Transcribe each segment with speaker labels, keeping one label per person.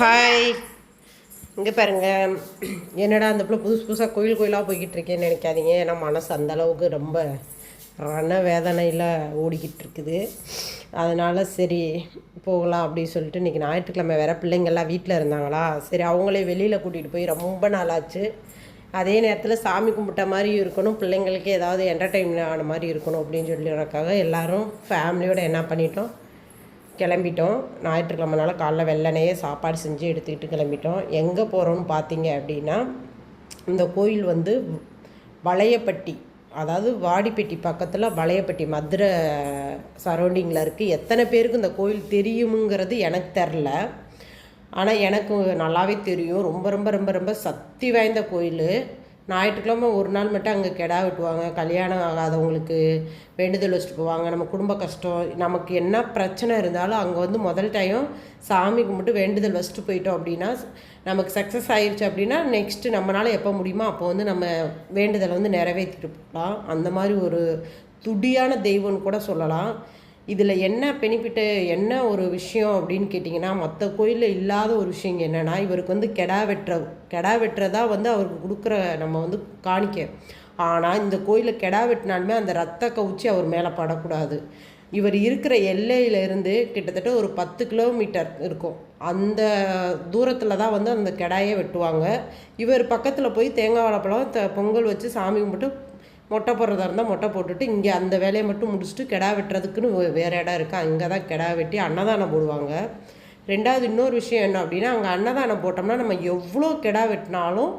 Speaker 1: hi இங்கே பாருங்கள் என்னடா அந்த பிள்ளை புதுசு புதுசாக கோயில் கோயிலாக போய்கிட்டு இருக்கேன்னு நினைக்காதீங்க ஏன்னா மனசு அந்தளவுக்கு ரொம்ப ரண வேதனையில் ஓடிக்கிட்டு இருக்குது அதனால் சரி போகலாம் அப்படின்னு சொல்லிட்டு இன்றைக்கி ஞாயிற்றுக்கிழமை வேறு பிள்ளைங்கள்லாம் வீட்டில் இருந்தாங்களா சரி அவங்களே வெளியில் கூட்டிகிட்டு போய் ரொம்ப நாளாச்சு அதே நேரத்தில் சாமி கும்பிட்ட மாதிரி இருக்கணும் பிள்ளைங்களுக்கு ஏதாவது என்டர்டெயின் ஆன மாதிரி இருக்கணும் அப்படின்னு சொல்லிக்காக எல்லோரும் ஃபேமிலியோடு என்ன பண்ணிட்டோம் கிளம்பிட்டோம் ஞாயிற்றுக்கிழமனால காலைல வெள்ளனையே சாப்பாடு செஞ்சு எடுத்துக்கிட்டு கிளம்பிட்டோம் எங்கே போகிறோம்னு பார்த்தீங்க அப்படின்னா இந்த கோயில் வந்து வளையப்பட்டி அதாவது வாடிப்பட்டி பக்கத்தில் வளையப்பட்டி மதுரை சரௌண்டிங்கில் இருக்குது எத்தனை பேருக்கு இந்த கோயில் தெரியுமுங்கிறது எனக்கு தெரில ஆனால் எனக்கு நல்லாவே தெரியும் ரொம்ப ரொம்ப ரொம்ப ரொம்ப சக்தி வாய்ந்த கோயில் ஞாயிற்றுக்கிழமை ஒரு நாள் மட்டும் அங்கே கெடா வெட்டுவாங்க கல்யாணம் ஆகாதவங்களுக்கு வேண்டுதல் வச்சுட்டு போவாங்க நம்ம குடும்ப கஷ்டம் நமக்கு என்ன பிரச்சனை இருந்தாலும் அங்கே வந்து முதல் டைம் சாமி கும்பிட்டு வேண்டுதல் வச்சுட்டு போயிட்டோம் அப்படின்னா நமக்கு சக்ஸஸ் ஆயிடுச்சு அப்படின்னா நெக்ஸ்ட்டு நம்மளால் எப்போ முடியுமோ அப்போ வந்து நம்ம வேண்டுதலை வந்து நிறைவேற்றிட்டு போகலாம் அந்த மாதிரி ஒரு துடியான தெய்வம்னு கூட சொல்லலாம் இதில் என்ன பெனிஃபிட்டு என்ன ஒரு விஷயம் அப்படின்னு கேட்டிங்கன்னா மற்ற கோயிலில் இல்லாத ஒரு விஷயம் என்னென்னா இவருக்கு வந்து கெடா வெட்டுற கெடா வெட்டுறதா வந்து அவருக்கு கொடுக்குற நம்ம வந்து காணிக்க ஆனால் இந்த கோயிலில் கெடா வெட்டினாலுமே அந்த ரத்த கவுச்சி அவர் மேலே படக்கூடாது இவர் இருக்கிற எல்லையிலேருந்து கிட்டத்தட்ட ஒரு பத்து கிலோமீட்டர் இருக்கும் அந்த தூரத்தில் தான் வந்து அந்த கெடாயை வெட்டுவாங்க இவர் பக்கத்தில் போய் தேங்காய் வாழைப்பழம் பொங்கல் வச்சு சாமி கும்பிட்டு மொட்டை போடுறதா இருந்தால் மொட்டை போட்டுட்டு இங்கே அந்த வேலையை மட்டும் முடிச்சுட்டு கெடா வெட்டுறதுக்குன்னு வேறு இடம் இருக்குது அங்கே தான் கெடா வெட்டி அன்னதானம் போடுவாங்க ரெண்டாவது இன்னொரு விஷயம் என்ன அப்படின்னா அங்கே அன்னதானம் போட்டோம்னா நம்ம எவ்வளோ கெடா வெட்டினாலும்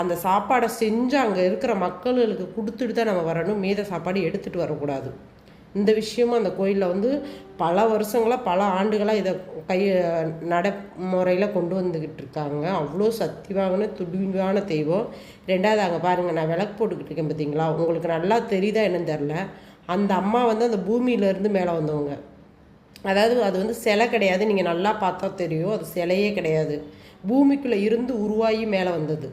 Speaker 1: அந்த சாப்பாடை செஞ்சு அங்கே இருக்கிற மக்களுக்கு கொடுத்துட்டு தான் நம்ம வரணும் மீத சாப்பாடு எடுத்துகிட்டு வரக்கூடாது இந்த விஷயமும் அந்த கோயிலில் வந்து பல வருஷங்களாக பல ஆண்டுகளாக இதை கை நடைமுறையில் கொண்டு வந்துக்கிட்டு இருக்காங்க அவ்வளோ சக்தி வாங்கின துடிவான தெய்வம் ரெண்டாவது அங்கே பாருங்கள் நான் விளக்கு போட்டுக்கிட்டு இருக்கேன் பார்த்தீங்களா உங்களுக்கு நல்லா தெரியுதா என்னன்னு தெரில அந்த அம்மா வந்து அந்த பூமியிலேருந்து மேலே வந்தவங்க அதாவது அது வந்து சிலை கிடையாது நீங்கள் நல்லா பார்த்தா தெரியும் அது சிலையே கிடையாது பூமிக்குள்ளே இருந்து உருவாகி மேலே வந்தது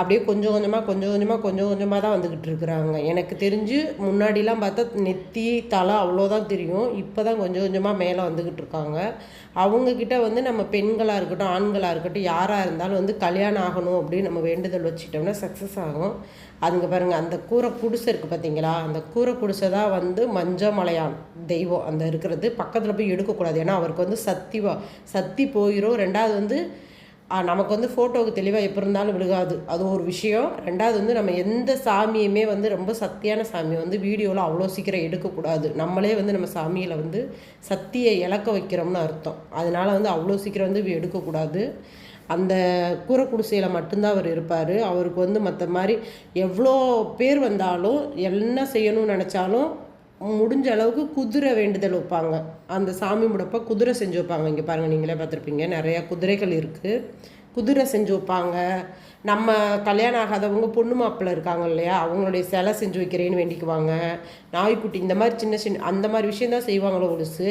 Speaker 1: அப்படியே கொஞ்சம் கொஞ்சமாக கொஞ்சம் கொஞ்சமாக கொஞ்சம் கொஞ்சமாக தான் வந்துக்கிட்டு இருக்கிறாங்க எனக்கு தெரிஞ்சு முன்னாடிலாம் பார்த்தா நெத்தி தலை அவ்வளோதான் தெரியும் இப்போ தான் கொஞ்சம் கொஞ்சமாக மேலே வந்துக்கிட்டு இருக்காங்க அவங்கக்கிட்ட வந்து நம்ம பெண்களாக இருக்கட்டும் ஆண்களாக இருக்கட்டும் யாராக இருந்தாலும் வந்து கல்யாணம் ஆகணும் அப்படின்னு நம்ம வேண்டுதல் வச்சுட்டோம்னா சக்ஸஸ் ஆகும் அதுங்க பாருங்கள் அந்த கூரை குடிசை இருக்குது பார்த்தீங்களா அந்த கூரை குடிசை தான் வந்து மஞ்சமலையான் தெய்வம் அந்த இருக்கிறது பக்கத்தில் போய் எடுக்கக்கூடாது ஏன்னா அவருக்கு வந்து சக்தி சக்தி போயிடும் ரெண்டாவது வந்து நமக்கு வந்து ஃபோட்டோவுக்கு தெளிவாக எப்போ இருந்தாலும் விழுகாது அது ஒரு விஷயம் ரெண்டாவது வந்து நம்ம எந்த சாமியுமே வந்து ரொம்ப சக்தியான சாமி வந்து வீடியோவில் அவ்வளோ சீக்கிரம் எடுக்கக்கூடாது நம்மளே வந்து நம்ம சாமியில் வந்து சக்தியை இழக்க வைக்கிறோம்னு அர்த்தம் அதனால் வந்து அவ்வளோ சீக்கிரம் வந்து எடுக்கக்கூடாது அந்த கூரை குடிசையில் மட்டும்தான் அவர் இருப்பார் அவருக்கு வந்து மற்ற மாதிரி எவ்வளோ பேர் வந்தாலும் என்ன செய்யணும்னு நினச்சாலும் முடிஞ்ச அளவுக்கு குதிரை வேண்டுதல் வைப்பாங்க அந்த சாமி முடப்ப குதிரை செஞ்சு வைப்பாங்க இங்கே பாருங்கள் நீங்களே பார்த்துருப்பீங்க நிறையா குதிரைகள் இருக்குது குதிரை செஞ்சு வைப்பாங்க நம்ம கல்யாணம் ஆகாதவங்க பொண்ணு மாப்பிள்ளை இருக்காங்க இல்லையா அவங்களுடைய சிலை செஞ்சு வைக்கிறேன்னு வேண்டிக்குவாங்க நாய்க்குட்டி இந்த மாதிரி சின்ன சின்ன அந்த மாதிரி விஷயந்தான் செய்வாங்களோ ஒழுசு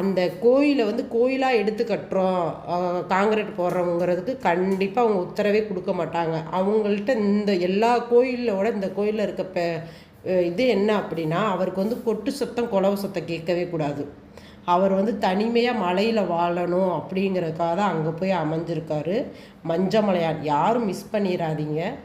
Speaker 1: அந்த கோயிலை வந்து கோயிலாக எடுத்து கட்டுறோம் காங்கிரட் போடுறோங்கிறதுக்கு கண்டிப்பாக அவங்க உத்தரவே கொடுக்க மாட்டாங்க அவங்கள்ட்ட இந்த எல்லா கோயிலோட இந்த கோயிலில் இருக்க இது என்ன அப்படின்னா அவருக்கு வந்து கொட்டு சத்தம் குலவு சத்தம் கேட்கவே கூடாது அவர் வந்து தனிமையாக மலையில் வாழணும் அப்படிங்கிறதுக்காக தான் அங்கே போய் அமைஞ்சிருக்காரு மலையான் யாரும் மிஸ் பண்ணிடாதீங்க